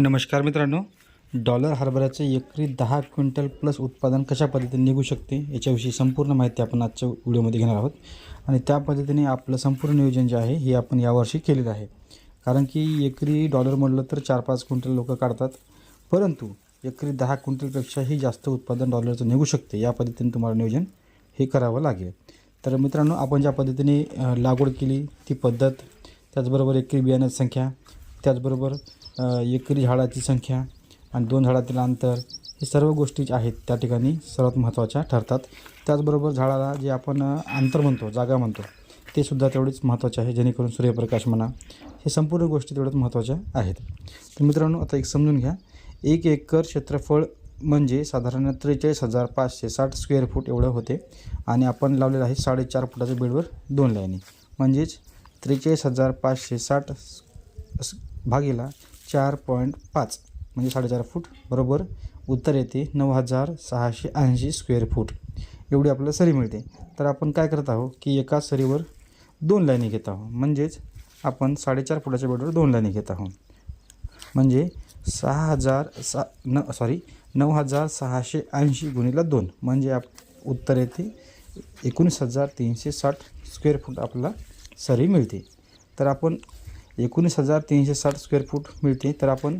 नमस्कार मित्रांनो. डॉलर हरभऱ्याचे एकरी दहा क्विंटल प्लस उत्पादन कशा पद्धतीने निघू शकते याच्याविषयी संपूर्ण माहिती आपण आजच्या व्हिडिओमध्ये घेणार आहोत. आणि त्या पद्धतीने आपलं संपूर्ण नियोजन जे आहे हे आपण यावर्षी केलेलं आहे. कारण की एकरी डॉलर म्हटलं तर चार पाच क्विंटल लोक काढतात. परंतु एकरी दहा क्विंटलपेक्षाही जास्त उत्पादन डॉलरचं निघू शकते या पद्धतीने तुम्हाला नियोजन हे करावं लागेल. तर मित्रांनो आपण ज्या पद्धतीने लागवड केली ती पद्धत त्याचबरोबर एकरी बियाण्याची संख्या त्याचबरोबर एकरी झाडाची संख्या आणि दोन झाडातील अंतर हे सर्व गोष्टी आहेत त्या ठिकाणी सर्वात महत्त्वाच्या ठरतात. त्याचबरोबर झाडाला जे आपण अंतर म्हणतो जागा म्हणतो ते सुद्धा तेवढेच महत्त्वाचे आहे जेणेकरून सूर्यप्रकाश म्हणा हे संपूर्ण गोष्टी तेवढ्याच महत्त्वाच्या आहेत. तर मित्रांनो आता एक समजून घ्या. एक एकर क्षेत्रफळ म्हणजे साधारण त्रेचाळीस हजार पाचशे साठ स्क्वेअर फूट एवढं होते आणि आपण लावलेलं आहे साडेचार फुटाच्या बेडवर दोन लाईनी. म्हणजेच त्रेचाळीस हजार पाचशे साठ भागीला चार पॉईंट पाच म्हणजे साडेचार फूट बरोबर? उत्तर येते नऊ हजार सहाशे ऐंशी स्क्वेअर फूट. एवढी आपल्याला सरी मिळते. तर आपण काय करत आहोत की एका सरीवर दोन लाईनी घेत आहोत. म्हणजेच आपण साडेचार फुटाच्या बेडवर दोन लाईनी घेत आहोत. म्हणजे सहा हजार सा न सॉरी नऊ हजार सहाशे ऐंशी गुणीला दोन. म्हणजे आप उत्तर येते एकोणीस हजार तीनशे साठ स्क्वेअर फूट आपल्याला सरी मिळते. तर आपण एकोणीस हजार तीनशे साठ स्क्वेअर फूट मिळते. तर आपण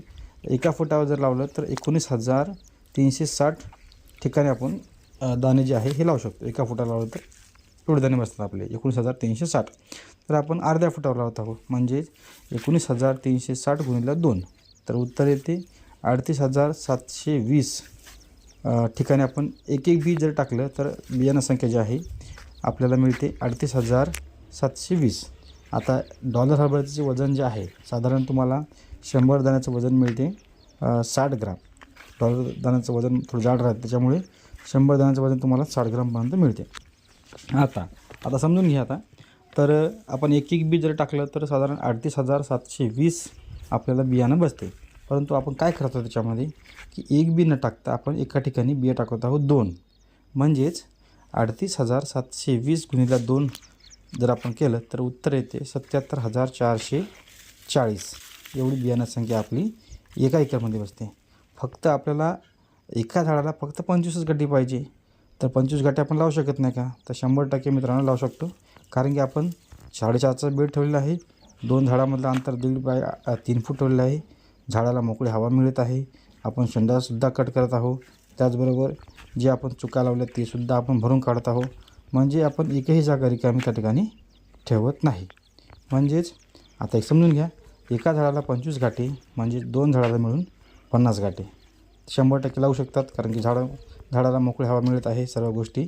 एका फुटावर जर लावलं तर एकोणीस हजार तीनशे साठ ठिकाणी आपण दाणे जे आहे हे लावू शकतो. एका फुटाला लावलं तर एवढे दाणे बसतात आपले. एकोणीस हजार तीनशे साठ. तर आपण अर्ध्या फुटावर लावत आहोत. म्हणजे एकोणीस हजार तीनशे साठ गुणिला दोन. तर उत्तर येते. अडतीस हजार सातशे वीस ठिकाणी आपण एक एक बी जर टाकलं तर बियाणं संख्या जी आहे आपल्याला मिळते अडतीस हजार सातशे वीस. आता डॉलर हरभऱ्याचे वजन जे आहे साधारण तुम्हाला शंभर दाण्याचं वजन मिळते साठ ग्राम. डॉलर दाण्याचं वजन थोडं जाड राहतं त्याच्यामुळे शंभर दाण्याचं वजन तुम्हाला साठ ग्रामपर्यंत मिळते. आता आता समजून घ्या आता. तर आपण एक एक बी जर टाकलं तर साधारण अडतीस हजार सातशे वीस आपल्याला बियाणं बसते. परंतु आपण काय करतो त्याच्यामध्ये की एक बी न टाकता आपण एका ठिकाणी बिया टाकत आहोत दोन. म्हणजेच अडतीस हजार सातशे वीस गुणिला दोन जर आपण केलं तर उत्तर येते सत्याहत्तर हजार चारशे चाळीस. एवढी बियाणं संख्या आपली एका एकरमध्ये बसते. फक्त आपल्याला एका झाडाला फक्त पंचवीसच गड्डी पाहिजे. तर पंचवीस गाठी आपण लावू शकत नाही का? तर शंभर टक्के मित्रांनो लावू शकतो. कारण की आपण साडेचारचा बेड ठेवलेला आहे. दोन झाडामधलं अंतर दीड बाय तीन फूट ठेवलेलं आहे. झाडाला मोकळी हवा मिळत आहे. आपण शेंडासुद्धा कट करत आहोत. त्याचबरोबर जे आपण चुका लावल्या तेसुद्धा आपण भरून काढत आहोत. म्हणजे आपण एकही जागा रिकामी त्या ठिकाणी ठेवत नाही. म्हणजेच आता एक समजून घ्या एका झाडाला पंचवीस गाठी म्हणजे दोन झाडाला मिळून पन्नास गाठी. शंभर टक्के लावू शकतात कारण की झाडं झाडाला मोकळी हवा मिळत आहे सर्व गोष्टी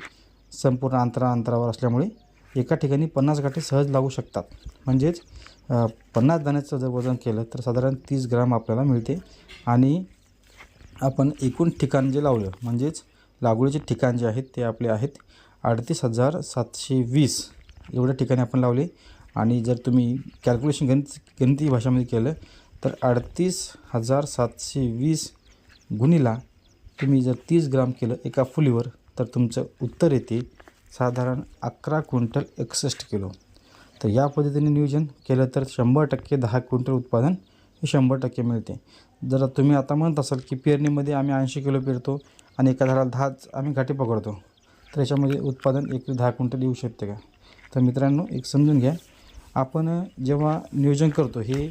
संपूर्ण अंतरा अंतरावर असल्यामुळे एका ठिकाणी पन्नास गाठी सहज लागू शकतात. म्हणजेच पन्नास दाण्याचं जर वजन केलं तर साधारण तीस ग्राम आपल्याला मिळते आणि आपण एकूण ठिकाण जे लावलं म्हणजेच लागवडीचे ठिकाण जे आहेत ते आपले आहेत अडतीस हजार सातशे वीस. एवढ्या ठिकाणी आपण लावले. आणि जर तुम्ही कॅल्क्युलेशन गणित गणिती भाषामध्ये केलं तर अडतीस हजार सातशे वीस गुणीला तुम्ही जर तीस ग्राम केलं एका फुलीवर तर तुमचं उत्तर येते साधारण अकरा क्विंटल एकसष्ट किलो. तर या पद्धतीने नियोजन केलं तर शंभर टक्के दहा क्विंटल उत्पादन हे शंभर टक्के मिळते. जर तुम्ही आता म्हणत असाल की पेरणीमध्ये आम्ही ऐंशी किलो पेरतो आणि एका झाडाला दहाच आम्ही घाटी पकडतो तर याच्यामध्ये उत्पादन एक दहा क्विंटल येऊ शकते का? तर मित्रांनो एक समजून घ्या. आपण जेव्हा नियोजन करतो हे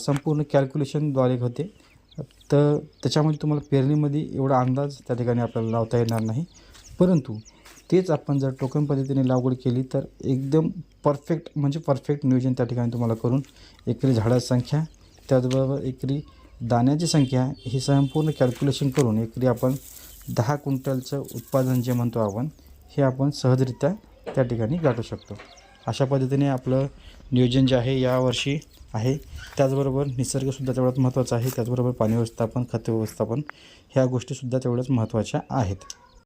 संपूर्ण कॅल्क्युलेशनद्वारे होते. तर त्याच्यामध्ये तुम्हाला पेरणीमध्ये एवढा अंदाज त्या ठिकाणी आपल्याला लावता येणार नाही. परंतु तेच आपण जर टोकन पद्धतीने लागवड केली तर एकदम परफेक्ट म्हणजे परफेक्ट नियोजन त्या ठिकाणी तुम्हाला करून एकरी झाडाची संख्या त्याचबरोबर एकरी दाण्याची संख्या ही संपूर्ण कॅल्क्युलेशन करून एकरी आपण दहा क्विंटलचं उत्पादन जे म्हणतो आपण हे आपण सहजरित्या त्या ठिकाणी गाठू शकतो. अशा पद्धतीने आपलं नियोजन जे आहे यावर्षी आहे. त्याचबरोबर निसर्गसुद्धा तेवढाच महत्त्वाचा आहे. त्याचबरोबर पाणी व्यवस्थापन खत व्यवस्थापन ह्या गोष्टीसुद्धा तेवढ्याच महत्त्वाच्या आहेत.